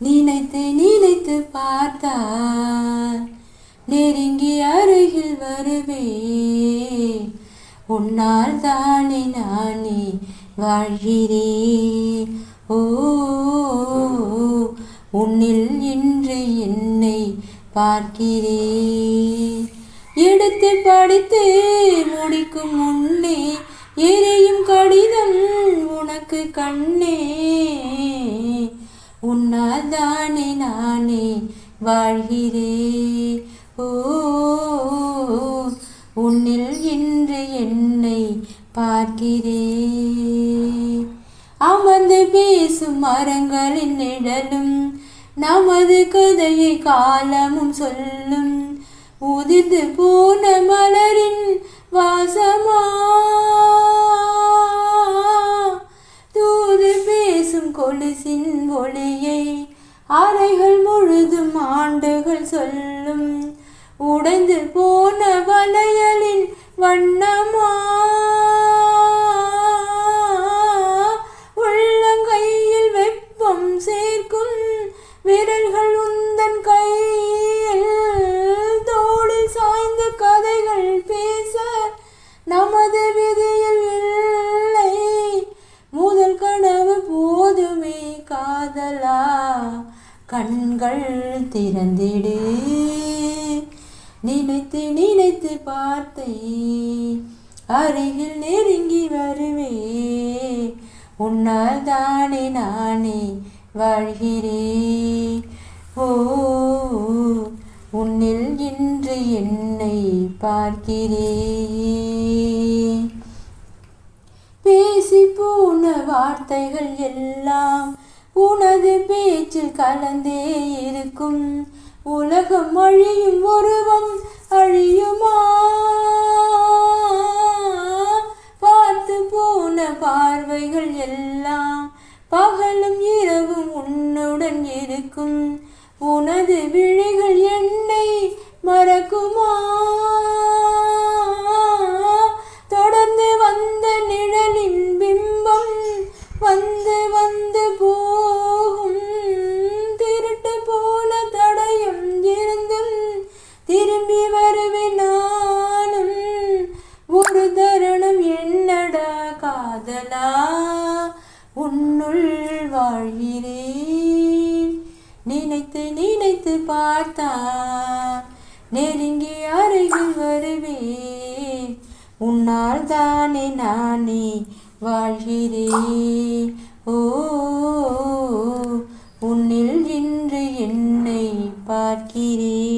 நினைத்து நினைத்து பார்த்தார் நெருங்கி அருகில் வருவே உன்னால் தானே நானே வாழ்கிறேன். ஓ உன்னில் இன்று என்னை பார்க்கிறேன். எடுத்து படித்து முடிக்கும் முன்னே எரியும் கடிதம் உனக்கு கண்ணே. உன்னால் தானே நானே வாழ்கிறேன் ஓ உன்னில் இன்று என்னை பார்க்கிறேன் அமர்ந்து பேசும் மரங்களின் நிழலும் நமது கதையை காலமும் சொல்லும். உதிர்ந்து போன மலரின் கொலுசின் ஒளியை அறைகள் முழுதும் ஆண்டுகள் சொல்லும். உடைந்து போன வளையலின் வண்ணமா காதலா? கண்கள் திறந்திடு. நினைத்து நினைத்து பார்த்தே. அருகில் நெருங்கி வருவே. உன்னால் தானே நானே வாழ்கிறே ஓ உன்னில் இன்று என்னை பார்க்கிறே பேசி போன வார்த்தைகள் எல்லாம் உனது பேச்சில் கலந்தே இருக்கும். உலகம் அழியும் உருவம் அழியுமா? பார்த்து போன பார்வைகள் எல்லாம் பகலும் இரவும் உன்னுடன் இருக்கும். உனது விழிகள் என்னை மறக்குமா? காதலா உன்னுள் வாழ்கிறேன். நினைத்து நினைத்து பார்த்தா நெருங்கி அருகில் வருவேன். உன்னால் தானே நானே வாழ்கிறேன். ஓ உன்னில் இன்று என்னை பார்க்கிறேன்.